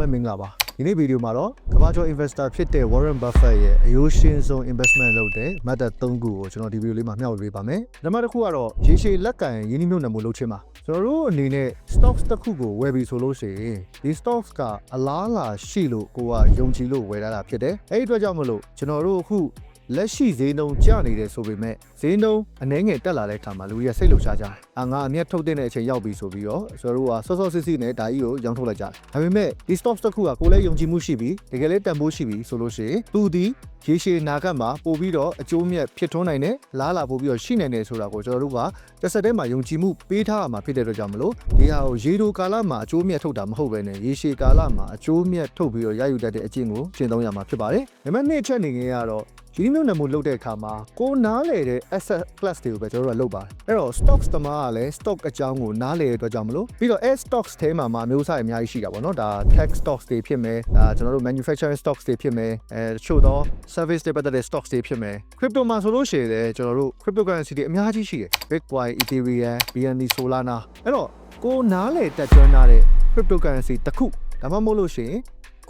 ပဲမင်္ဂလာပါဒီနေ့ဗီဒီယိုမှာတော့ကမ္ဘာကျော် investor ဖြစ်တဲ့ Warren Buffett ရဲ့အယိုးရှင်းဆုံး investment လုပ်တဲ့ method 3ခုကိုကျွန်တော်ဒီဗီဒီယိုလေးမှာမျှဝေပေးပါမယ်နံပါတ်တစ်ခုကတော့ရေရှည်လက်ကန်ရင်းနှီးမြှုပ်နှံမှုလုပ်ခြင်းပါကျွန်တော်တို့အနေနဲ့ stocks တစ်ခုကိုဝယ်ပြီဆိုလို့ရှိရင်ဒီ stocks ကအလားအလာရှိလို့ကိုကယုံကြည်လို့ဝယ်ရတာဖြစ်တယ်အဲ့ဒီအတွက်ကြောင့်မလို့ကျွန်တော်တို့အခု လက်ရှိဈေးနှုန်းကျနေတယ်ဆိုပေမဲ့ဈေးနှုန်းအနှဲငယ်တက်လာတဲ့အခါမှာလူတွေကစိတ်လှုပ်ရှားကြတယ်။အာငါအမျက်ထုတ်တဲ့အချိန်ရောက်ပြီဆိုပြီးတော့ကျွန်တော်တို့ကစောစောစစ်စစ်နဲ့ဒါကြီးကိုရောင်းထုတ်လိုက်ကြတယ်။ဒါပေမဲ့ဒီ stocks တစ်ခုကကိုယ်လည်းယုံကြည်မှုရှိပြီးတကယ်လည်းတန်ဖိုးရှိပြီးဆိုလို့ရှိရင်သူဒီ ရေရှည်နာဂတ်မှာပို့ပြီးတော့အကျိုးမြတ်ဖြစ်ထွန်းနိုင်တယ်လားလာပို့ပြီးတော့ရှိနိုင်တယ်ဆိုတာကိုကျွန်တော်တို့ကတစ်ဆက်တည်းမှာယုံကြည်မှုပေးထားရမှာဖြစ်တဲ့အတွက်ကြောင့်မလို့ဒီဟာကိုရေတိုကာလမှာအကျိုးမြတ်ထုတ်တာမဟုတ်ဘဲနဲ့ရေရှည်ကာလမှာအကျိုးမြတ်ထုတ်ပြီးတော့ရယူတတ်တဲ့အကျင့်ကိုရှင်းသုံးရမှာဖြစ်ပါတယ်။ဒါပေမဲ့နေ့ချက်နေငယ်ကတော့ဒီမျိုးနံမှုလုပ်တဲ့အခါမှာကိုနားလေတဲ့ asset class တွေကိုပဲကျွန်တော်တို့ကလုပ်ပါတယ်အဲ့တော့ stocks တမားကလည်း stock အကြောင်းကိုနားလေတဲ့အတွက်ကြောင့်မလို့ပြီးတော့ A stocks ထဲမှာမှာမျိုးစားအများကြီးရှိတာပေါ့နော်ဒါ tech stocks တွေဖြစ်မယ်ဒါကျွန်တော်တို့ manufacturing stocks တွေဖြစ်မယ်အဲတချို့တော့ service တွေပတ်သက်တဲ့ stocks တွေဖြစ်မယ် crypto မှာဆိုလို့ရှိရင်လည်းကျွန်တော်တို့ cryptocurrency တွေအများကြီးရှိတယ် bitcoin ethereum bnb solana အဲ့တော့ကိုနားလေတက်ကျွမ်းထားတဲ့ cryptocurrency တစ်ခုဒါမှမဟုတ်လို့ရှိရင်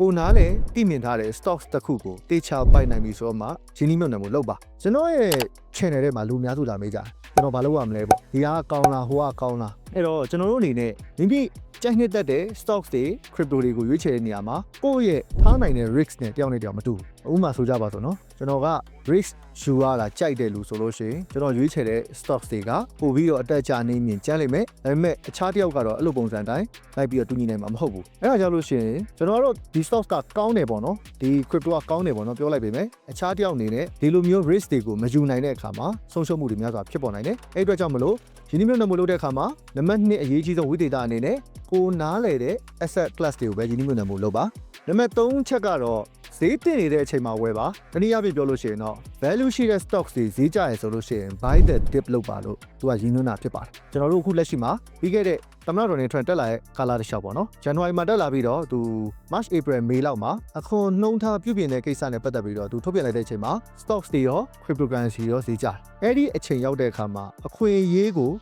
ကိုနားလေတည်မြင်ထားတဲ့ stocks တစ်ခုကိုတေချာပိုက်နိုင်ပြီဆိုတော့မှရင်းနှီးမြှုပ်နှံမှုလုပ်ပါ ကျွန်တော်ရဲ့ channel ထဲမှာလူအများစုလာမေးကြတယ်ကျွန်တော်ဘာလုပ်ရမလဲပေါ့ဒီကကောင်းလားဟိုကကောင်းလားအဲ့တော့ကျွန်တော်တို့အနေနဲ့မိမိကြိုက်နှစ်သက်တဲ့ stocks တွေ crypto တွေကိုရွေးချယ်တဲ့နေရာမှာကိုယ့်ရဲ့ထားနိုင်တဲ့ risk နဲ့တယောက်နဲ့တယောက်မတူဘူးဥပမာဆိုကြပါစို့နော်ကျွန်တော်က risk ယူရတာကြိုက်တယ်လို့ဆိုလို့ရှိရင်ကျွန်တော်ရွေးချယ်တဲ့ stocks တွေကပို့ပြီးတော့အတက်အကျနေမြင်ကျန်းလိမ့်မယ်ဒါပေမဲ့အခြားတစ်ယောက်ကတော့အဲ့လိုပုံစံတိုင်းလိုက်ပြီးတော့တူညီနိုင်မှာမဟုတ်ဘူးအဲ့ဒါကြောင့်လို့ရှိရင်ကျွန်တော်တို့ဒီ stocks ကကောင်းတယ်ပေါ့နော်ဒီ crypto ကကောင်းတယ်ပေါ့နော်ပြောလိုက်ပေမဲ့အခြားတစ်ယောက်အနေနဲ့ဒီလိုမျိုး risk တွေကိုမယူနိုင်တဲ့အခါမှာဆုံးရှုံးမှုတွေများစွာဖြစ်ပေါ်နိုင်တယ်အဲ့အတွက်ကြောင့်မလို့ယင်းနှိမ့်နှံမှုလုပ်တဲ့အခါမှာနံပါတ်1အရေးကြီးဆုံးဝိသေသအနေနဲ့ကိုနားလေတဲ့ asset class တွေကိုပဲယင်းနှိမ့်နှံမှုလုပ်ပါနံပါတ်3ချက်ကတော့ဈေးတင်နေတဲ့အချိန်မှာဝယ်ပါတနည်းအားဖြင့်ပြောလို့ရှိရင်တော့ value ရှိတဲ့ stocks တွေဈေးကျရဆိုလို့ရှိရင် buy the dip လုပ်ပါလို့သူကရင်းနှီးတာဖြစ်ပါတယ်ကျွန်တော်တို့အခုလက်ရှိမှာပြီးခဲ့တဲ့သမ္မတတော်နေ trend တက်လာတဲ့ကာလာတစ်လျှောက်ပေါ့နော် January မှာတက်လာပြီးတော့သူ March April May လောက်မှာအခွန်နှုံထားပြုပြင်တဲ့ကိစ္စနဲ့ပတ်သက်ပြီးတော့သူထုတ်ပြန်လိုက်တဲ့အချိန်မှာ stocks တွေရော cryptocurrency ရောဈေးကျတယ်အဲ့ဒီအချိန်ရောက်တဲ့အခါမှာအခွင့်အရေးကို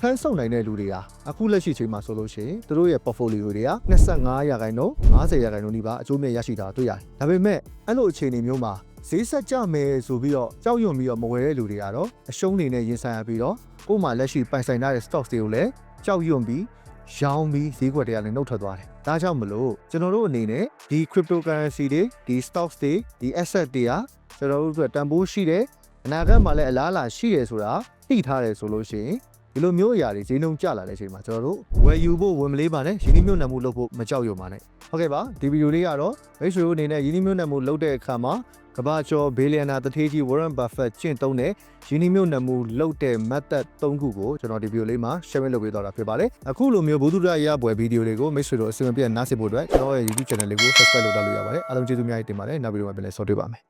ဖန်ဆောင်နိုင်တဲ့လူတွေကအခုလက်ရှိချိန်မှာဆိုလို့ရှိရင်သူတို့ရဲ့ portfolio တွေက25ရာခိုင်နှုန်း50ရာခိုင်နှုန်းဒီပါအကျိုးမြတ်ရရှိတာတွေ့ရတယ်။ဒါပေမဲ့အဲ့လိုအခြေအနေမျိုးမှာဈေးဆက်ကြမယ်ဆိုပြီးတော့ကြောက်ရွံ့ပြီးတော့မဝယ်တဲ့လူတွေကတော့အရှုံးတွေနဲ့ရင်ဆိုင်ရပြီးတော့ကိုယ်မှလက်ရှိပိုင်ဆိုင်ထားတဲ့ stocks တွေကိုလည်း ကြောက်ရွံ့ပြီးရောင်းပြီးဈေးကွက်တွေကလည်းနှုတ်ထွက်သွားတယ်။ဒါကြောင့်မလို့ကျွန်တော်တို့အနေနဲ့ဒီ cryptocurrency တွေဒီ stocks တွေဒီ asset တွေကကျွန်တော်တို့အတွက်တန်ဖိုးရှိတယ်အနာဂတ်မှာလည်းအလားအလာရှိတယ်ဆိုတာသိထားတယ်ဆိုလို့ရှိရင် ဒီလိုမျိုးအရာတွေဈေးနှုန်းကျလာတဲ့အချိန်မှာကျွန်တော်တို့ဝယ်ယူဖို့ဝင်မလေးပါနဲ့ရင်းနှီးမြှုပ်နှံမှုလုပ်ဖို့မကြောက်ရွံ့ပါနဲ့ဟုတ်ကဲ့ပါဒီဗီဒီယိုလေးကတော့မိတ်ဆွေတို့အနေနဲ့ရင်းနှီးမြှုပ်နှံမှုလုပ်တဲ့အခါမှာကမ္ဘာကျော်ဘေလီယံနာတထေးကြီး Warren Buffett ကျင့်သုံးတဲ့ရင်းနှီးမြှုပ်နှံမှုလုပ်တဲ့ method ၃ခုကိုကျွန်တော်ဒီဗီဒီယိုလေးမှာ share လုပ်ပေးသွားတာဖြစ်ပါတယ်အခုလိုမျိုးဘုသူဒ္ဓရရပွဲဗီဒီယိုတွေကိုမိတ်ဆွေတို့အစီအမံပြည့်နားဆင်ဖို့အတွက်ကျွန်တော်ရဲ့ YouTube channel လေးကို subscribe လုပ်ထားလို့ရပါတယ်အားလုံးကျေးဇူးများတင်ပါတယ်နောက်ဗီဒီယိုမှာပြန်လည်ဆော်တွေ့ပါမယ်